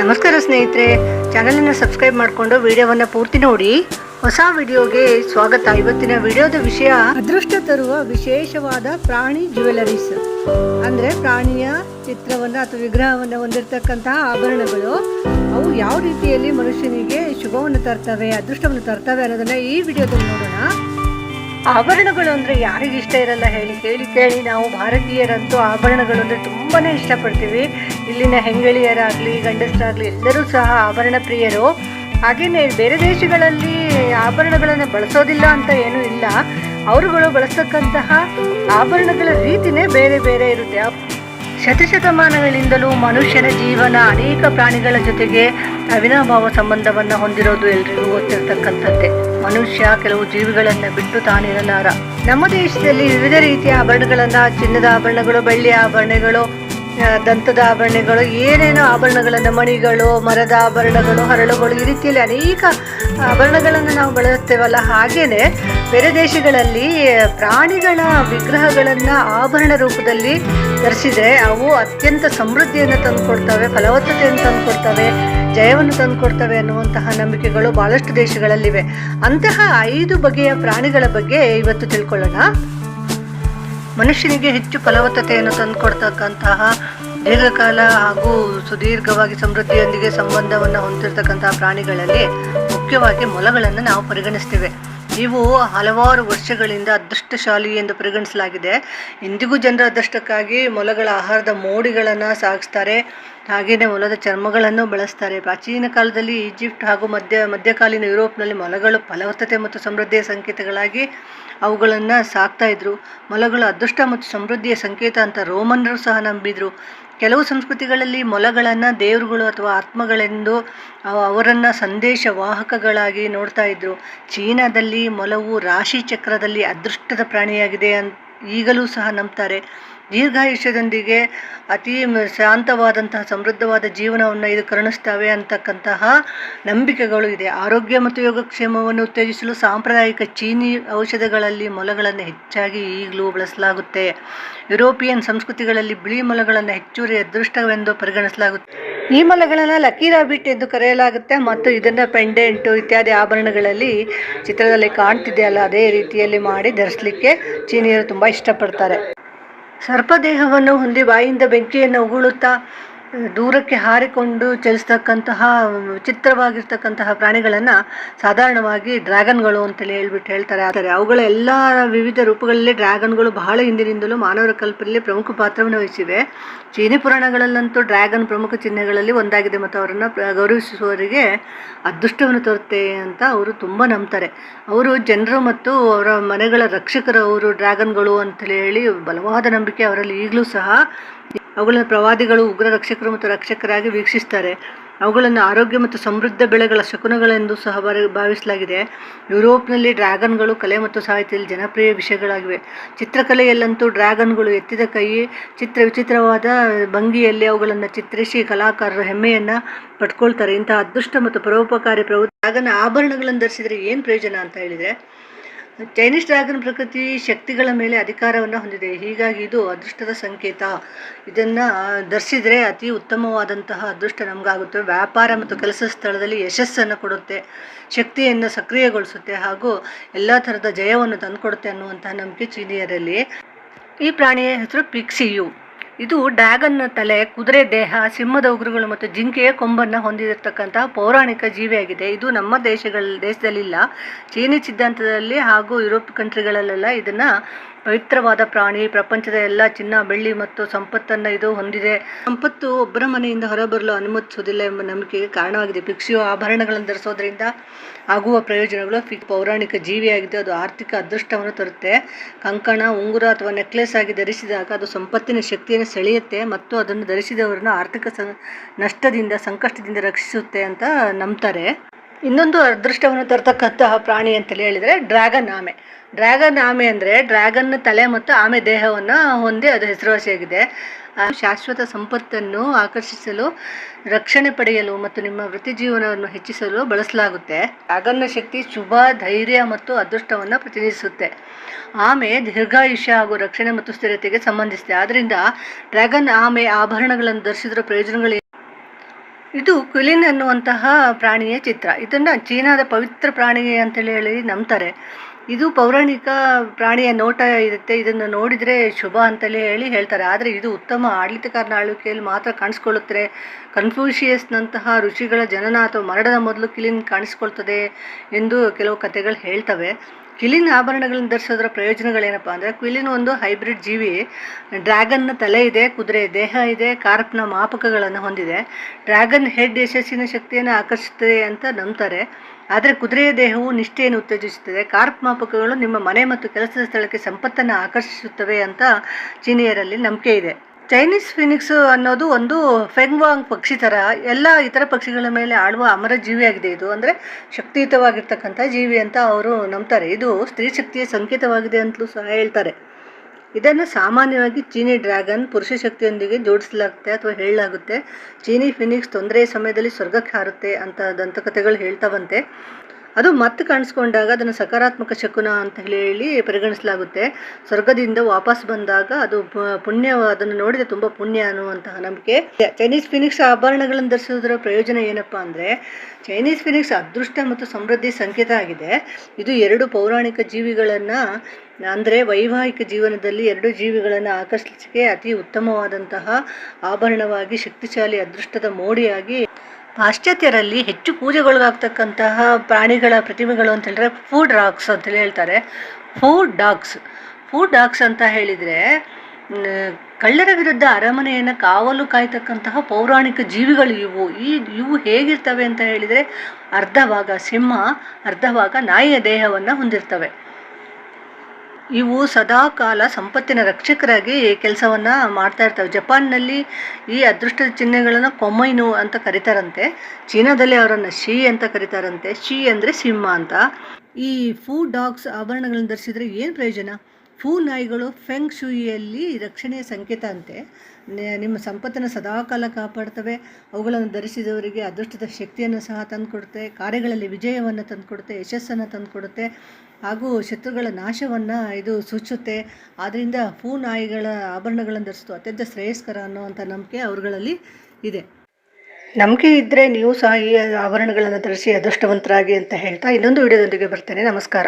ನಮಸ್ಕಾರ ಸ್ನೇಹಿತರೆ. ಚಾನಲನ್ನು ಸಬ್ಸ್ಕ್ರೈಬ್ ಮಾಡಿಕೊಂಡು ವಿಡಿಯೋವನ್ನು ಪೂರ್ತಿ ನೋಡಿ. ಹೊಸ ವಿಡಿಯೋಗೆ ಸ್ವಾಗತ. ಇವತ್ತಿನ ವಿಡಿಯೋದ ವಿಷಯ ಅದೃಷ್ಟ ತರುವ ವಿಶೇಷವಾದ ಪ್ರಾಣಿ ಜ್ಯುವೆಲರೀಸ್. ಅಂದರೆ ಪ್ರಾಣಿಯ ಚಿತ್ರವನ್ನು ಅಥವಾ ವಿಗ್ರಹವನ್ನು ಹೊಂದಿರತಕ್ಕಂತಹ ಆಭರಣಗಳು. ಅವು ಯಾವ ರೀತಿಯಲ್ಲಿ ಮನುಷ್ಯನಿಗೆ ಶುಭವನ್ನು ತರ್ತವೆ, ಅದೃಷ್ಟವನ್ನು ತರ್ತವೆ ಅನ್ನೋದನ್ನು ಈ ವಿಡಿಯೋದಲ್ಲಿ ನೋಡೋಣ. ಆಭರಣಗಳು ಅಂದರೆ ಯಾರಿಗೆ ಇಷ್ಟ ಇರಲ್ಲ ಹೇಳಿ ಕೇಳಿ ಕೇಳಿ ನಾವು ಭಾರತೀಯರಂತೂ ಆಭರಣಗಳು ಅಂದರೆ ತುಂಬಾ ಇಷ್ಟಪಡ್ತೀವಿ. ಇಲ್ಲಿನ ಹೆಂಗಳಿಯರಾಗಲಿ ಗಂಡಸರಾಗಲಿ ಎಲ್ಲರೂ ಸಹ ಆಭರಣ ಪ್ರಿಯರು. ಹಾಗೆಯೇ ಬೇರೆ ದೇಶಗಳಲ್ಲಿ ಆಭರಣಗಳನ್ನು ಬಳಸೋದಿಲ್ಲ ಅಂತ ಏನೂ ಇಲ್ಲ. ಅವರುಗಳು ಬಳಸ್ತಕ್ಕಂತಹ ಆಭರಣಗಳ ರೀತಿನೇ ಬೇರೆ ಬೇರೆ ಇರುತ್ತೆ. ಶತಶತಮಾನಗಳಿಂದಲೂ ಮನುಷ್ಯನ ಜೀವನ ಅನೇಕ ಪ್ರಾಣಿಗಳ ಜೊತೆಗೆ ಅವಿನಾಭಾವ ಸಂಬಂಧವನ್ನು ಹೊಂದಿರೋದು ಎಲ್ರಿಗೂ ಗೊತ್ತಿರತಕ್ಕಂಥದ್ದೇ. ಮನುಷ್ಯ ಕೆಲವು ಜೀವಿಗಳನ್ನು ಬಿಟ್ಟು ತಾನಿರಲಾರ ನಮ್ಮ ದೇಶದಲ್ಲಿ ವಿವಿಧ ರೀತಿಯ ಆಭರಣಗಳನ್ನು, ಚಿನ್ನದ ಆಭರಣಗಳು ಬೆಳ್ಳಿಯ ಆಭರಣಗಳು ದಂತದ ಆಭರಣಗಳು, ಏನೇನೋ ಆಭರಣಗಳನ್ನ ಮಣಿಗಳು, ಮರದ ಆಭರಣಗಳು, ಹರಳುಗಳು, ಈ ರೀತಿಯಲ್ಲಿ ಅನೇಕ ಆಭರಣಗಳನ್ನು ನಾವು ಬಳಸ್ತೇವಲ್ಲ ಹಾಗೇನೆ ಬೇರೆ ದೇಶಗಳಲ್ಲಿ ಪ್ರಾಣಿಗಳ ವಿಗ್ರಹಗಳನ್ನ ಆಭರಣ ರೂಪದಲ್ಲಿ ಧರಿಸಿದರೆ ಅವು ಅತ್ಯಂತ ಸಮೃದ್ಧಿಯನ್ನು ತಂದುಕೊಡ್ತವೆ, ಫಲವತ್ತತೆಯನ್ನು ತಂದುಕೊಡ್ತವೆ, ಜಯವನ್ನು ತಂದುಕೊಡ್ತವೆ ಅನ್ನುವಂತಹ ನಂಬಿಕೆಗಳು ಬಹಳಷ್ಟು ದೇಶಗಳಲ್ಲಿವೆ. ಅಂತಹ ಐದು ಬಗೆಯ ಪ್ರಾಣಿಗಳ ಬಗ್ಗೆ ಇವತ್ತು ತಿಳ್ಕೊಳ್ಳೋಣ. ಮನುಷ್ಯನಿಗೆ ಹೆಚ್ಚು ಫಲವತ್ತತೆಯನ್ನು ತಂದುಕೊಡ್ತಕ್ಕಂತಹ ದೀರ್ಘಕಾಲ ಹಾಗೂ ಸುದೀರ್ಘವಾಗಿ ಸಮೃದ್ಧಿಯೊಂದಿಗೆ ಸಂಬಂಧವನ್ನು ಹೊಂದಿರತಕ್ಕಂತಹ ಪ್ರಾಣಿಗಳಲ್ಲಿ ಮುಖ್ಯವಾಗಿ ಮೊಲಗಳನ್ನು ನಾವು ಪರಿಗಣಿಸ್ತೇವೆ. ಇವು ಹಲವಾರು ವರ್ಷಗಳಿಂದ ಅದೃಷ್ಟಶಾಲಿ ಎಂದು ಪರಿಗಣಿಸಲಾಗಿದೆ. ಇಂದಿಗೂ ಜನರ ಅದೃಷ್ಟಕ್ಕಾಗಿ ಮೊಲಗಳ ಆಹಾರದ ಮೋಡಿಗಳನ್ನು ಸಾಗಿಸ್ತಾರೆ. ಹಾಗೆಯೇ ಮೊಲದ ಚರ್ಮಗಳನ್ನು ಬಳಸ್ತಾರೆ. ಪ್ರಾಚೀನ ಕಾಲದಲ್ಲಿ ಈಜಿಪ್ಟ್ ಹಾಗೂ ಮಧ್ಯ, ಮಧ್ಯಕಾಲೀನ ಯುರೋಪ್ನಲ್ಲಿ ಮೊಲಗಳು ಫಲವತ್ತತೆ ಮತ್ತು ಸಮೃದ್ಧಿಯ ಸಂಕೇತಗಳಾಗಿ ಅವುಗಳನ್ನು ಸಾಕ್ತಾ ಇದ್ರು. ಮೊಲಗಳು ಅದೃಷ್ಟ ಮತ್ತು ಸಮೃದ್ಧಿಯ ಸಂಕೇತ ಅಂತ ರೋಮನ್ನರು ಸಹ ನಂಬಿದ್ರು. ಕೆಲವು ಸಂಸ್ಕೃತಿಗಳಲ್ಲಿ ಮೊಲಗಳನ್ನು ದೇವರುಗಳು ಅಥವಾ ಆತ್ಮಗಳೆಂದು ಅವರನ್ನು ಅವರನ್ನ ಸಂದೇಶ ವಾಹಕಗಳಾಗಿ ನೋಡ್ತಾ ಇದ್ರು. ಚೀನಾದಲ್ಲಿ ಮೊಲವು ರಾಶಿ ಚಕ್ರದಲ್ಲಿ ಅದೃಷ್ಟದ ಪ್ರಾಣಿಯಾಗಿದೆ ಅಂತ ಈಗಲೂ ಸಹ ನಂಬ್ತಾರೆ. ದೀರ್ಘಾಯುಷ್ಯದೊಂದಿಗೆ ಅತಿ ಶಾಂತವಾದಂತಹ, ಸಮೃದ್ಧವಾದ ಜೀವನವನ್ನು ಇದು ಕರುಣಿಸ್ತವೆ ಅಂತಕ್ಕಂತಹ ನಂಬಿಕೆಗಳು ಇದೆ. ಆರೋಗ್ಯ ಮತ್ತು ಯೋಗಕ್ಷೇಮವನ್ನು ಉತ್ತೇಜಿಸಲು ಸಾಂಪ್ರದಾಯಿಕ ಚೀನಿ ಔಷಧಗಳಲ್ಲಿ ಮೊಲಗಳನ್ನು ಹೆಚ್ಚಾಗಿ ಈಗಲೂ ಬಳಸಲಾಗುತ್ತೆ. ಯುರೋಪಿಯನ್ ಸಂಸ್ಕೃತಿಗಳಲ್ಲಿ ಬಿಳಿ ಮೊಲಗಳನ್ನು ಹೆಚ್ಚುವರಿ ಅದೃಷ್ಟವೆಂದು ಪರಿಗಣಿಸಲಾಗುತ್ತೆ. ಈ ಮಲೆಗಳನ್ನು ಲಕ್ಕಿ ರಾಬಿಟ್ ಎಂದು ಕರೆಯಲಾಗುತ್ತೆ ಮತ್ತು ಇದನ್ನು ಪೆಂಡೆಂಟು ಇತ್ಯಾದಿ ಆಭರಣಗಳಲ್ಲಿ ಚಿತ್ರದಲ್ಲಿ ಕಾಣ್ತಿದೆಯಲ್ಲ, ಅದೇ ರೀತಿಯಲ್ಲಿ ಮಾಡಿ ಧರಿಸಲಿಕ್ಕೆ ಚೀನಿಯರು ತುಂಬ ಇಷ್ಟಪಡ್ತಾರೆ. ಸರ್ಪದೇಹವನ್ನು ಹೊಂದಿ ಬಾಯಿಂದ ಬೆಂಕಿಯನ್ನು ಉಗುಳುತ್ತಾ ದೂರಕ್ಕೆ ಹಾರಿಕೊಂಡು ಚಲಿಸ್ತಕ್ಕಂತಹ, ವಿಚಿತ್ರವಾಗಿರ್ತಕ್ಕಂತಹ ಪ್ರಾಣಿಗಳನ್ನು ಸಾಧಾರಣವಾಗಿ ಡ್ರ್ಯಾಗನ್ಗಳು ಅಂತೇಳಿ ಹೇಳ್ಬಿಟ್ಟು ಹೇಳ್ತಾರೆ. ಆದರೆ ಅವುಗಳ ಎಲ್ಲ ವಿವಿಧ ರೂಪಗಳಲ್ಲಿ ಡ್ರ್ಯಾಗನ್ಗಳು ಬಹಳ ಹಿಂದಿನಿಂದಲೂ ಮಾನವರ ಕಲ್ಪನೆಯಲ್ಲಿ ಪ್ರಮುಖ ಪಾತ್ರವನ್ನು ವಹಿಸಿವೆ. ಚೀನಿ ಪುರಾಣಗಳಲ್ಲಂತೂ ಡ್ರ್ಯಾಗನ್ ಪ್ರಮುಖ ಚಿಹ್ನೆಗಳಲ್ಲಿ ಒಂದಾಗಿದೆ ಮತ್ತು ಅವರನ್ನು ಗೌರವಿಸುವವರಿಗೆ ಅದೃಷ್ಟವನ್ನು ತರುತ್ತೆ ಅಂತ ಅವರು ತುಂಬ ನಂಬ್ತಾರೆ. ಅವರು ಜನರು ಮತ್ತು ಅವರ ಮನೆಗಳ ರಕ್ಷಕರು ಅವರು ಡ್ರ್ಯಾಗನ್ಗಳು ಅಂತೇಳಿ ಹೇಳಿ ಬಲವಾದ ನಂಬಿಕೆ ಅವರಲ್ಲಿ ಈಗಲೂ ಸಹ ಅವುಗಳನ್ನು ಪ್ರವಾದಿಗಳು ಉಗ್ರ ರಕ್ಷಕರು ಮತ್ತು ರಕ್ಷಕರಾಗಿ ವೀಕ್ಷಿಸ್ತಾರೆ. ಅವುಗಳನ್ನು ಆರೋಗ್ಯ ಮತ್ತು ಸಮೃದ್ಧ ಬೆಳೆಗಳ ಶಕುನಗಳೆಂದು ಸಹ ಭಾವಿಸಲಾಗಿದೆ. ಯುರೋಪ್ನಲ್ಲಿ ಡ್ರ್ಯಾಗನ್ಗಳು, ಕಲೆ ಮತ್ತು ಸಾಹಿತ್ಯದಲ್ಲಿ ಜನಪ್ರಿಯ ವಿಷಯಗಳಾಗಿವೆ. ಚಿತ್ರಕಲೆಯಲ್ಲಂತೂ ಡ್ರ್ಯಾಗನ್ಗಳು ಎತ್ತಿದ ಕೈ, ಚಿತ್ರ ವಿಚಿತ್ರವಾದ ಭಂಗಿಯಲ್ಲಿ ಅವುಗಳನ್ನು ಚಿತ್ರಿಸಿ ಕಲಾಕಾರರ ಹೆಮ್ಮೆಯನ್ನು ಪಡ್ಕೊಳ್ತಾರೆ. ಇಂತಹ ಅದೃಷ್ಟ ಮತ್ತು ಪರೋಪಕಾರಿ ಪ್ರವೃತ್ತಿ. ಡ್ರ್ಯಾಗನ್ ಆಭರಣಗಳನ್ನು ಧರಿಸಿದರೆ ಏನು ಪ್ರಯೋಜನ ಅಂತ ಹೇಳಿದರೆ ಚೈನೀಸ್ ಡ್ರ್ಯಾಗನ್ ಪ್ರಕೃತಿ ಶಕ್ತಿಗಳ ಮೇಲೆ ಅಧಿಕಾರವನ್ನು ಹೊಂದಿದೆ. ಹೀಗಾಗಿ ಇದು ಅದೃಷ್ಟದ ಸಂಕೇತ. ಇದನ್ನು ಧರಿಸಿದರೆ ಅತಿ ಉತ್ತಮವಾದಂತಹ ಅದೃಷ್ಟ ನಮಗಾಗುತ್ತೆ. ವ್ಯಾಪಾರ ಮತ್ತು ಕೆಲಸ ಸ್ಥಳದಲ್ಲಿ ಯಶಸ್ಸನ್ನು ಕೊಡುತ್ತೆ. ಶಕ್ತಿಯನ್ನು ಸಕ್ರಿಯಗೊಳಿಸುತ್ತೆ ಹಾಗೂ ಎಲ್ಲ ಥರದ ಜಯವನ್ನು ತಂದುಕೊಡುತ್ತೆ ಅನ್ನುವಂತಹ ನಂಬಿಕೆ ಚೀನಿಯರಲ್ಲಿ. ಈ ಪ್ರಾಣಿಯ ಹೆಸರು ಪಿಕ್ಸಿಯು. ಇದು ಡ್ರ್ಯಾಗನ್ನ ತಲೆ, ಕುದುರೆ ದೇಹ, ಸಿಂಹದ ಉಗುರುಗಳು ಮತ್ತು ಜಿಂಕೆಯ ಕೊಂಬನ್ನು ಹೊಂದಿರತಕ್ಕಂತಹ ಪೌರಾಣಿಕ ಜೀವಿಯಾಗಿದೆ. ಇದು ನಮ್ಮ ದೇಶಗಳ, ದೇಶದಲ್ಲಿಲ್ಲ. ಚೀನಿ ಸಿದ್ಧಾಂತದಲ್ಲಿ ಹಾಗೂ ಯುರೋಪ್ ಕಂಟ್ರಿಗಳಲ್ಲೆಲ್ಲ ಇದನ್ನು ಪವಿತ್ರವಾದ ಪ್ರಾಣಿ, ಪ್ರಪಂಚದ ಎಲ್ಲ ಚಿನ್ನ, ಬೆಳ್ಳಿ ಮತ್ತು ಸಂಪತ್ತನ್ನು ಇದು ಹೊಂದಿದೆ. ಸಂಪತ್ತು ಒಬ್ಬರ ಮನೆಯಿಂದ ಹೊರಬರಲು ಅನುಮತಿಸುವುದಿಲ್ಲ ಎಂಬ ನಂಬಿಕೆಗೆ ಕಾರಣವಾಗಿದೆ. ಪಿಕ್ಷಿಯು ಆಭರಣಗಳನ್ನು ಧರಿಸೋದ್ರಿಂದ ಆಗುವ ಪ್ರಯೋಜನಗಳು ಫಿಕ್ ಪೌರಾಣಿಕ ಜೀವಿಯಾಗಿದ್ದು ಅದು ಆರ್ಥಿಕ ಅದೃಷ್ಟವನ್ನು ತರುತ್ತೆ. ಕಂಕಣ, ಉಂಗುರ ಅಥವಾ ನೆಕ್ಲೆಸ್ ಆಗಿ ಧರಿಸಿದಾಗ ಅದು ಸಂಪತ್ತಿನ ಶಕ್ತಿಯನ್ನು ಸೆಳೆಯುತ್ತೆ ಮತ್ತು ಅದನ್ನು ಧರಿಸಿದವರನ್ನು ಆರ್ಥಿಕ ನಷ್ಟದಿಂದ, ಸಂಕಷ್ಟದಿಂದ ರಕ್ಷಿಸುತ್ತೆ ಅಂತ ನಂಬ್ತಾರೆ. ಇನ್ನೊಂದು ಅದೃಷ್ಟವನ್ನು ತರ್ತಕ್ಕಂತಹ ಪ್ರಾಣಿ ಅಂತೇಳಿ ಹೇಳಿದರೆ ಡ್ರ್ಯಾಗನ್ ಆಮೆ ಡ್ರ್ಯಾಗನ್ ಆಮೆ ಅಂದರೆ ಡ್ರ್ಯಾಗನ್ ತಲೆ ಮತ್ತು ಆಮೆ ದೇಹವನ್ನು ಹೊಂದಿ ಅದು ಹೆಸರುವಾಸಿಯಾಗಿದೆ. ಶಾಶ್ವತ ಸಂಪತ್ತನ್ನು ಆಕರ್ಷಿಸಲು, ರಕ್ಷಣೆ ಪಡೆಯಲು ಮತ್ತು ನಿಮ್ಮ ವೃತ್ತಿ ಜೀವನವನ್ನು ಹೆಚ್ಚಿಸಲು ಬಳಸಲಾಗುತ್ತೆ. ಡ್ರ್ಯಾಗನ್ನ ಶಕ್ತಿ ಶುಭ, ಧೈರ್ಯ ಮತ್ತು ಅದೃಷ್ಟವನ್ನು ಪ್ರತಿನಿಧಿಸುತ್ತೆ. ಆಮೆ ದೀರ್ಘಾಯುಷ್ಯ ಹಾಗೂ ರಕ್ಷಣೆ ಮತ್ತು ಸ್ಥಿರತೆಗೆ ಸಂಬಂಧಿಸಿದೆ. ಆದ್ದರಿಂದ ಡ್ರ್ಯಾಗನ್ ಆಮೆ ಆಭರಣಗಳನ್ನು ಧರಿಸಿದ್ರ ಪ್ರಯೋಜನಗಳು ಇದು ಕ್ವಿಲಿನ್ ಅನ್ನುವಂತಹ ಪ್ರಾಣಿಯ ಚಿತ್ರ. ಇದನ್ನು ಚೀನಾದ ಪವಿತ್ರ ಪ್ರಾಣಿ ಅಂತೇಳಿ ಹೇಳಿ ನಂಬ್ತಾರೆ. ಇದು ಪೌರಾಣಿಕ ಪ್ರಾಣಿಯ ನೋಟ ಇರುತ್ತೆ. ಇದನ್ನು ನೋಡಿದರೆ ಶುಭ ಅಂತಲೇ ಹೇಳಿ ಹೇಳ್ತಾರೆ. ಆದರೆ ಇದು ಉತ್ತಮ ಆಡಳಿತಕಾರನ ಆಳ್ವಿಕೆಯಲ್ಲಿ ಮಾತ್ರ ಕಾಣಿಸ್ಕೊಳ್ಳುತ್ತೆ. ಕನ್ಫ್ಯೂಷಿಯಸ್ನಂತಹ ಋಷಿಗಳ ಜನನ ಅಥವಾ ಮರಣದ ಮೊದಲು ಕಿಲಿನ್ ಕಾಣಿಸ್ಕೊಳ್ತದೆ ಎಂದು ಕೆಲವು ಕಥೆಗಳು ಹೇಳ್ತವೆ. ಕಿಲಿನ್ ಆಭರಣಗಳನ್ನು ಧರಿಸೋದ್ರ ಪ್ರಯೋಜನಗಳೇನಪ್ಪ ಅಂದರೆ ಕ್ವಿಲಿನ್ ಒಂದು ಹೈಬ್ರಿಡ್ ಜೀವಿ. ಡ್ರ್ಯಾಗನ್ನ ತಲೆ ಇದೆ, ಕುದುರೆ, ದೇಹ ಇದೆ ಕಾರ್ಪ್ನ ಮಾಪಕಗಳನ್ನು ಹೊಂದಿದೆ. ಡ್ರ್ಯಾಗನ್ ಹೆಡ್ ಯಶಸ್ಸಿನ ಶಕ್ತಿಯನ್ನು ಆಕರ್ಷಿಸುತ್ತದೆ ಅಂತ ನಂಬ್ತಾರೆ. ಆದರೆ ಕುದುರೆಯ ದೇಹವು ನಿಷ್ಠೆಯನ್ನು ಉತ್ತೇಜಿಸುತ್ತದೆ. ಕಾರ್ಪ್ ಮಾಪಕಗಳು ನಿಮ್ಮ ಮನೆ ಮತ್ತು ಕೆಲಸದ ಸ್ಥಳಕ್ಕೆ ಸಂಪತ್ತನ್ನು ಆಕರ್ಷಿಸುತ್ತವೆ ಅಂತ ಚೀನಿಯರಲ್ಲಿ ನಂಬಿಕೆ ಇದೆ. ಚೈನೀಸ್ ಫಿನಿಕ್ಸ್ ಅನ್ನೋದು ಒಂದು ಫೆಂಗ್ವಾಂಗ್ ಪಕ್ಷಿ ಥರ ಎಲ್ಲ ಇತರ ಪಕ್ಷಿಗಳ ಮೇಲೆ ಆಳುವ ಅಮರ ಜೀವಿಯಾಗಿದೆ ಇದು. ಅಂದರೆ ಶಕ್ತಿಯುತವಾಗಿರ್ತಕ್ಕಂಥ ಜೀವಿ ಅಂತ ಅವರು ನಂಬ್ತಾರೆ. ಇದು ಸ್ತ್ರೀ ಶಕ್ತಿಯ ಸಂಕೇತವಾಗಿದೆ ಅಂತಲೂ ಸಹ ಹೇಳ್ತಾರೆ. ಇದನ್ನು ಸಾಮಾನ್ಯವಾಗಿ ಚೀನಿ ಡ್ರ್ಯಾಗನ್ ಪುರುಷ ಶಕ್ತಿಯೊಂದಿಗೆ ಜೋಡಿಸಲಾಗುತ್ತೆ ಅಥವಾ ಹೇಳಲಾಗುತ್ತೆ. ಚೀನಿ ಫಿನಿಕ್ಸ್ ತೊಂದರೆಯ ಸಮಯದಲ್ಲಿ ಸ್ವರ್ಗಕ್ಕೆ ಹಾರುತ್ತೆ ಅಂತ ದಂತಕಥೆಗಳು ಹೇಳ್ತಾವಂತೆ. ಅದು ಮತ್ತೆ ಕಾಣಿಸ್ಕೊಂಡಾಗ ಅದನ್ನು ಸಕಾರಾತ್ಮಕ ಶಕುನ ಅಂತ ಹೇಳಿ ಪರಿಗಣಿಸಲಾಗುತ್ತೆ. ಸ್ವರ್ಗದಿಂದ ವಾಪಸ್ ಬಂದಾಗ ಅದು ಪುಣ್ಯ, ಅದನ್ನು ನೋಡಿದರೆ ತುಂಬ ಪುಣ್ಯ ಅನ್ನುವಂತಹ ನಂಬಿಕೆ. ಚೈನೀಸ್ ಫಿನಿಕ್ಸ್ ಆಭರಣಗಳನ್ನು ಧರಿಸೋದರ ಪ್ರಯೋಜನ ಏನಪ್ಪ ಅಂದರೆ, ಚೈನೀಸ್ ಫಿನಿಕ್ಸ್ ಅದೃಷ್ಟ ಮತ್ತು ಸಮೃದ್ಧಿ ಸಂಕೇತ ಆಗಿದೆ. ಇದು ಎರಡು ಪೌರಾಣಿಕ ಜೀವಿಗಳನ್ನು, ಅಂದರೆ ವೈವಾಹಿಕ ಜೀವನದಲ್ಲಿ ಎರಡು ಜೀವಿಗಳನ್ನು ಆಕರ್ಷಿಸಲಿಕ್ಕೆ ಅತಿ ಉತ್ತಮವಾದಂತಹ ಆಭರಣವಾಗಿ, ಶಕ್ತಿಶಾಲಿ, ಅದೃಷ್ಟದ ಮೋಡಿಯಾಗಿ ಪಾಶ್ಚಾತ್ಯರಲ್ಲಿ ಹೆಚ್ಚು ಪೂಜೆಗೊಳಗಾಗ್ತಕ್ಕಂತಹ ಪ್ರಾಣಿಗಳ ಪ್ರತಿಮೆಗಳು ಅಂತ ಹೇಳಿದ್ರೆ ಫುಡ್ ರಾಕ್ಸ್ ಅಂತೇಳಿ ಹೇಳ್ತಾರೆ. ಫುಡ್ ಡಾಗ್ಸ್ ಫುಡ್ ಡಾಗ್ಸ್ ಅಂತ ಹೇಳಿದರೆ ಕಳ್ಳರ ವಿರುದ್ಧ ಅರಮನೆಯನ್ನು ಕಾವಲು ಕಾಯ್ತಕ್ಕಂತಹ ಪೌರಾಣಿಕ ಜೀವಿಗಳು ಇವು. ಈ, ಇವು ಹೇಗಿರ್ತವೆ ಅಂತ ಹೇಳಿದರೆ ಅರ್ಧ ಭಾಗ ಸಿಂಹ ಅರ್ಧ ಭಾಗ ನಾಯಿಯ ದೇಹವನ್ನು ಹೊಂದಿರ್ತವೆ. ಇವು ಸದಾ ಕಾಲ ಸಂಪತ್ತಿನ ರಕ್ಷಕರಾಗಿ ಕೆಲಸವನ್ನು ಮಾಡ್ತಾ ಇರ್ತವೆ. ಜಪಾನ್ನಲ್ಲಿ ಈ ಅದೃಷ್ಟದ ಚಿಹ್ನೆಗಳನ್ನು ಕೊಮ್ಮೈನು ಅಂತ ಕರೀತಾರಂತೆ. ಚೀನಾದಲ್ಲಿ ಅವರನ್ನು ಶಿ ಅಂತ ಕರೀತಾರಂತೆ. ಶಿ ಅಂದರೆ ಸಿಂಹ ಅಂತ. ಈ ಫೂ ಡಾಗ್ಸ್ ಆಭರಣಗಳನ್ನು ಧರಿಸಿದರೆ ಏನು ಪ್ರಯೋಜನ? ಫೂ ನಾಯಿಗಳು ಫೆಂಗ್ ಶೂಯಿಯಲ್ಲಿ ರಕ್ಷಣೆಯ ಸಂಕೇತ ಅಂತೆ. ನಿಮ್ಮ ಸಂಪತ್ತನ್ನು ಸದಾಕಾಲ ಕಾಪಾಡ್ತವೆ ಅವುಗಳನ್ನು ಧರಿಸಿದವರಿಗೆ ಅದೃಷ್ಟದ ಶಕ್ತಿಯನ್ನು ಸಹ ತಂದುಕೊಡುತ್ತೆ. ಕಾರ್ಯಗಳಲ್ಲಿ ವಿಜಯವನ್ನು ತಂದುಕೊಡುತ್ತೆ, ಯಶಸ್ಸನ್ನು ತಂದುಕೊಡುತ್ತೆ. ಹಾಗೂ ಶತ್ರುಗಳ ನಾಶವನ್ನು ಇದು ಸೂಚುತ್ತೆ. ಆದ್ದರಿಂದ ಫೂ ನಾಯಿಗಳ ಆಭರಣಗಳನ್ನು ಧರಿಸೋದು ಅತ್ಯಂತ ಶ್ರೇಯಸ್ಕರ ಅನ್ನುವಂಥ ನಂಬಿಕೆ ಅವರುಗಳಲ್ಲಿ ಇದೆ. ನಂಬಿಕೆ ಇದ್ದರೆ ನೀವು ಸಹ ಈ ಆಭರಣಗಳನ್ನು ಧರಿಸಿ ಅದೃಷ್ಟವಂತರಾಗಿ ಅಂತ ಹೇಳ್ತಾ ಇನ್ನೊಂದು ವಿಡಿಯೋದೊಂದಿಗೆ ಬರ್ತೇನೆ. ನಮಸ್ಕಾರ.